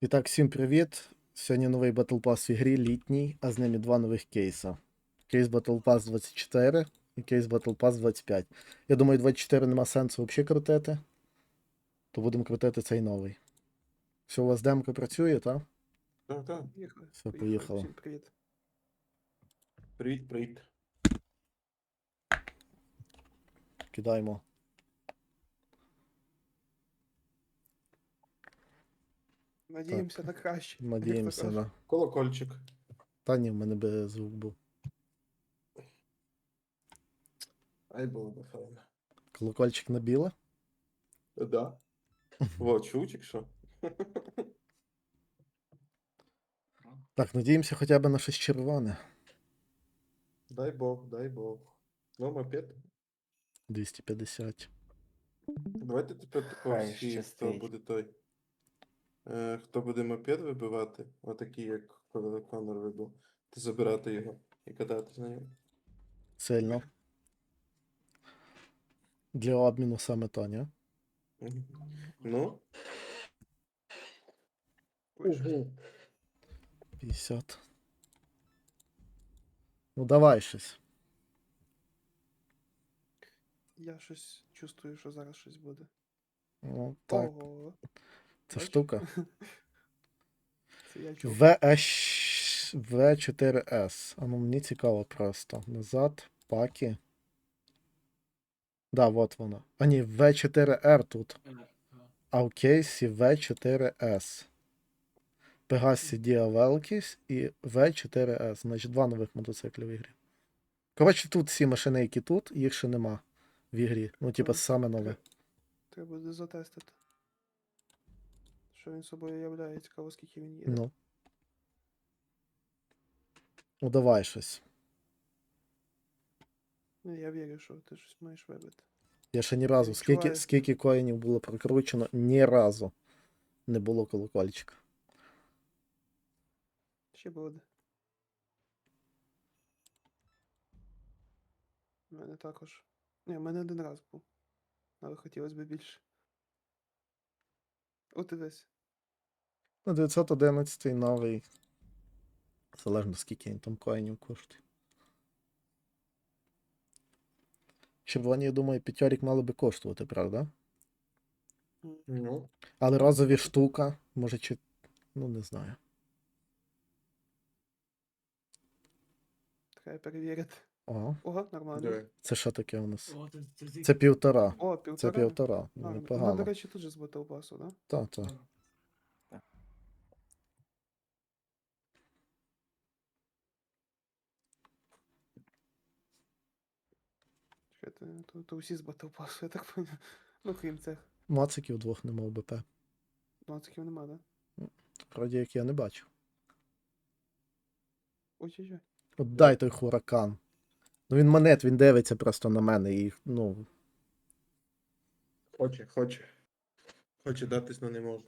І так, всім привіт. Сьогодні новий Battle Pass в ігрі літній, а з ними два нових кейса. Кейс Battle Pass 24 і кейс Battle Pass 25. Я думаю, 24 нема сенсу взагалі крутити. То будемо крутити цей новий. Все, у вас демка працює, так? Так, так. Поїхали. Все, поїхало. Всім привіт. Привіт, привіт. Кидаємо. Надіємося на краще. як то Надіємося кажуть. на. Колокольчик. Та ні, в мене би звук був. Ай було би файно. Колокольчик на біле. Да. Во, чучик, що? Так, надіємося хоча б на щось червоне. Дай Бог, дай Бог. Ну, мопед. 250. Давайте тепер такого Хай всі, хто щастить. буде той. Е, хто буде мопед вибивати, отакий, як коли Конор вибив, то забирати його і кататись на ньому. Сильно. Для обміну саме то, ні? Ну. 50. Ну давай щось. Я щось чувствую, що зараз щось буде. Ну, так, Ого. Це штука. Це я чув. VH... V4S. А ну мені цікаво просто. Назад, паки. Да, от воно. А ні, V4R тут. А в кейсі V4S. Пегасі Діавелкіс і V4S. Значить, два нових мотоциклів в ігрі. Коротше, тут всі машини, які тут, їх ще нема в ігрі. Ну, типа, саме нове. Треба буде затестити. Що він собою являє, цікаво, скільки він є. Ну. Ну, давай щось. Ну, я вірю, що ти щось маєш вибити. Я ще ні разу. Скільки, Відчуваю. скільки коїнів було прокручено, ні разу не було колокольчика. Ще буде. У мене також. Ні, в мене один раз був. Але хотілося б більше. От і десь. Ну, 911 новий. Залежно скільки він там коїнів коштує. Червоні, я думаю, п'ятьорік мали би коштувати, правда? Ну. Але розові штука, може чи. Ну, не знаю. Треба перевірити. О, Ого, нормально. Це що таке у нас? О, це, це, Це півтора. Це півтора. півтора. А, Ну, ну, до речі, тут же з Батлпасу, да? Так, так. То, то усі з Батлпасу, я так поняв. Ну, крім цих. Мациків двох нема в БП. Нациків нема, да? Вроді як я не бачу. Ой-ой-ой. От дай той хуракан. Ну він монет, він дивиться просто на мене і, ну, Хоче, хоче. Хоче датись, но не може.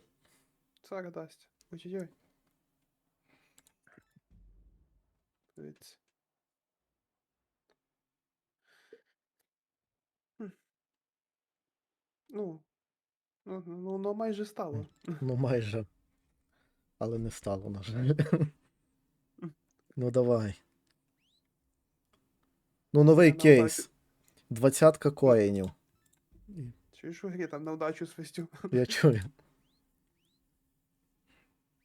Зараз дасть. Ой-ой-ой. Дивіться. Ну. Ну, ну, майже стало. ну майже. Але не стало, на жаль. Ну давай. Ну, новий Я на кейс. Двадцятка коїнів. Чуєш у грі там на удачу свистю. Я чую.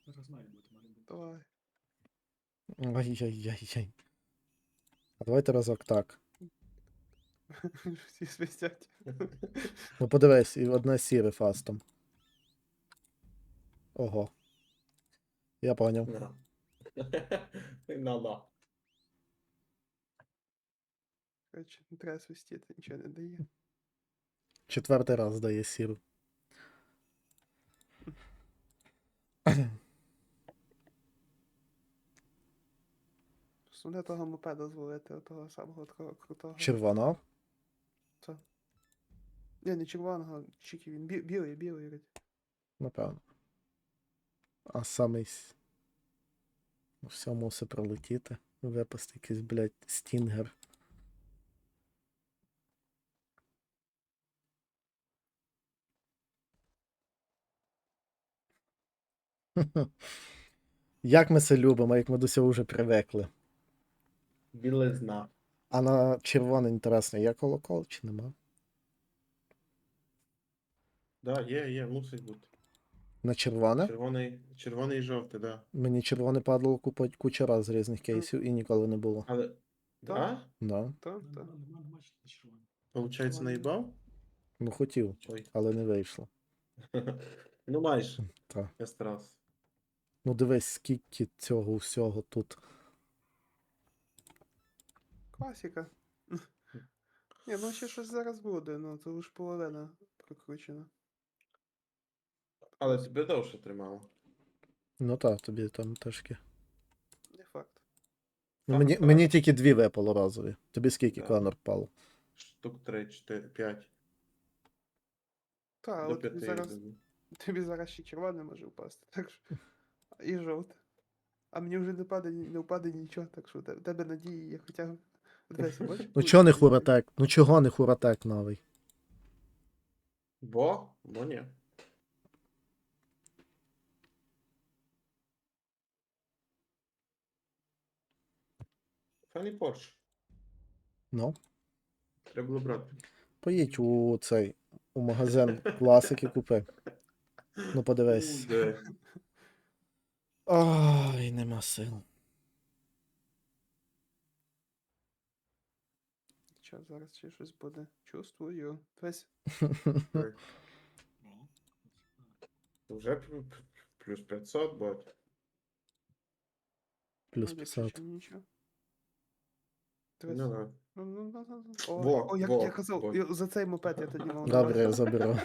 зараз має бути, має бути. Давай. Ай-яй-яй-яй. А давайте разок так. Всі свистять. Ну подивись, і одне сіре фастом. Ого. Я поняв. На. На-на. Коротше, не треба свистіти, нічого не дає. Четвертий раз дає сіру. Основне того мопеда зловити, того самого такого крутого. Червоно. Це. Ні, не червоного, чики він. бі- Білий, білий. вроді. Напевно. А самий. с- Ну, все мусить пролетіти. Випасти якийсь, блядь, стінгер. Як ми це любимо, як ми до цього вже привикли. Білизна. А на червоне інтересно, є колокол чи нема? Да, є, є, мусить бути. На червоне? Червоний, червоний і жовтий, да. Мені червоне падало купа, куча раз з різних кейсів і ніколи не було. Але. Да? Да. Так, так. не червоний. Получається, наїбав? Ну хотів, Ой. але не вийшло. ну майже. Так. Я старався. Ну дивись, скільки цього всього тут. Класіка. Ні, ну ще щось зараз буде, ну це лише половина прокручена. Але тебе довше тримало. Ну так, тобі там трошки. Не факт. Ну, мені, так. мені тільки дві випало разові. Тобі скільки Так. Конор пало? Штук 3, 4, 5. Так, До але тобі 5 зараз, тобі зараз ще червоне може впасти, так що. І жовте. А мені вже не падає, ні- не впаде нічого, так що те- в тебе надії є хоча б. Ну чого не хуратек? Ну чого не хуратек новий? Бо? Бо ні. Фані Порш. Ну, Треба було брати. поїдь у цей у магазин класики купи. Ну подивись. Ой, нема сил. Що, зараз ще щось буде. Чувствую. Так. Вже плюс 500 бот. Плюс ну, 50. якщо Нічого. Дивись. Ну, да. Ну, ну, ну, ну, ну. О, Во, о, як во, я казав, во. я- за цей мопед я тоді мав. Добре, я заберу.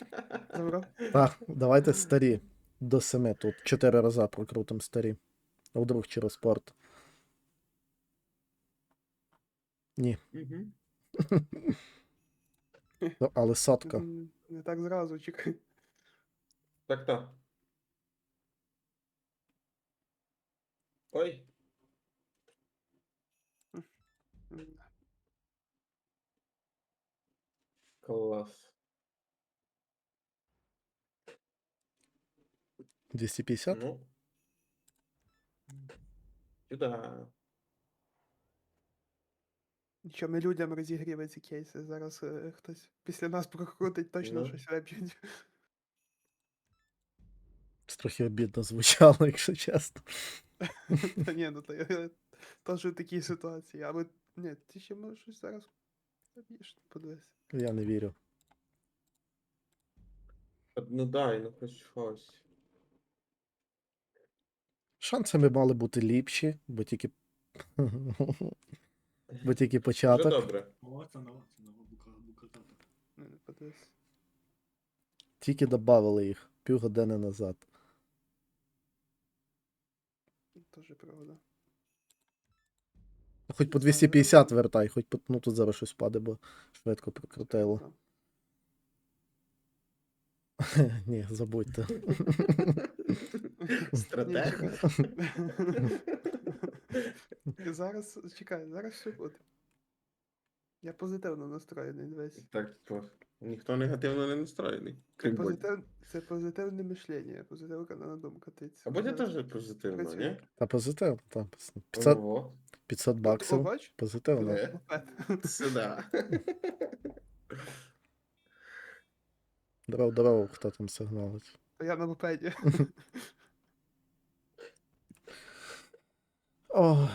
Забрав? Так, давайте старі. До семи тут. Чотири рази прокрутим старі. А вдруг через спорт. Ні. Мгм. Ну, але сотка. М, Не так зразу, чекай. Так, так. Ой. М, Клас. 250? Ну. Сюда. Що ми людям розігріли ці кейси. Зараз е, хтось після нас прокрутить точно Ну. щось веб'ють. Це трохи обідно звучало, якщо чесно. Та ні, ну то я теж в такій ситуації. Але ні, ти ще можеш щось зараз заб'єш, подивись. Я не вірю. Ну дай, ну хоч щось. Шанси мали бути ліпші, бо тільки. бо тільки Вже початок. добре. Бука. Не, подивись. Тільки додавали їх півгодини назад. Теж правда. Хоч по 250 ну- вертай, хоч по... ну тут зараз щось паде, бо швидко прокрутило. Там. Ні, забудьте. Стратег. Ні, чекай. Зараз, чекай, зараз все буде. Я позитивно настроєний, дивись. Так, то ніхто негативно не настроєний. Крім Бодя. Позитив... Це позитивне мишлення, позитивна думка. Ти А Бодя теж позитивно, ні? Та позитив, та. 500, Ого. 500 О, баксів. бач? Позитивно. Е. Мопед. Сюда. Здорово, здорово, хто там сигналить. Я на мопеді. О,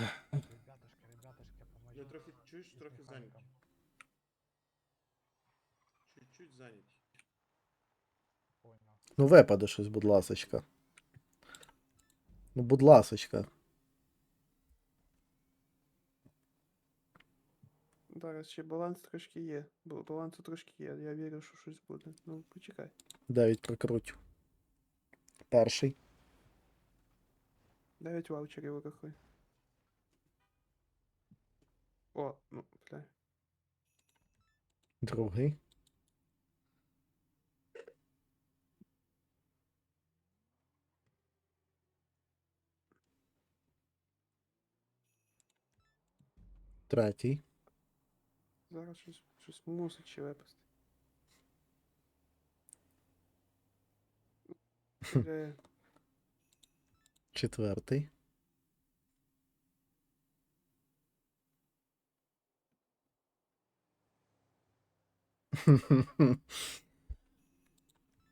ну випаде щось, будь ласочка. Ну, будь ласочка. Зараз ще баланс трошки є. Бо балансу трошки є. Я вірю, що щось буде. Ну, почекай. 9 прокрутю. Перший. 9 ваучерів вирахуй. О, ну, бля. Другий. Третій. Зараз щось, щось мусить ще випасти. Бля. Четвертий.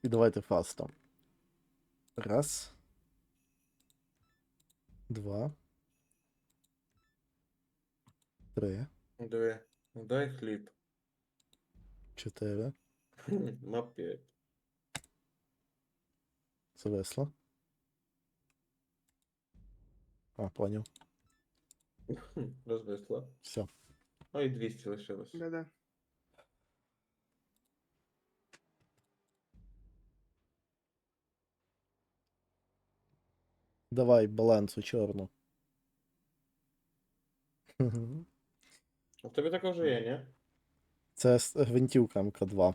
І давайте фастом. Раз. Два. Три. Диви. Дай хліб. Чотири. На 5. Зависло. А, поняв. Розвисла. Все. І 200 лишилось. Да-да. Давай балансу чорну. А в тебе така вже є, ні? Це с- гвинтівка МК2.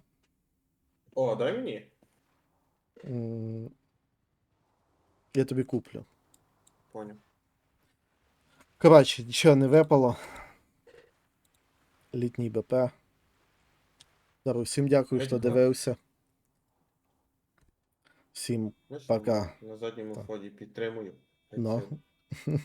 О, дай мені. М, Я тобі куплю. Поняв. Коротше, нічого не випало. Літній БП. Дару, всім дякую, що Дякую. дивився. Всім Ну що, Пока. На задньому Так. ході підтримую. Ну.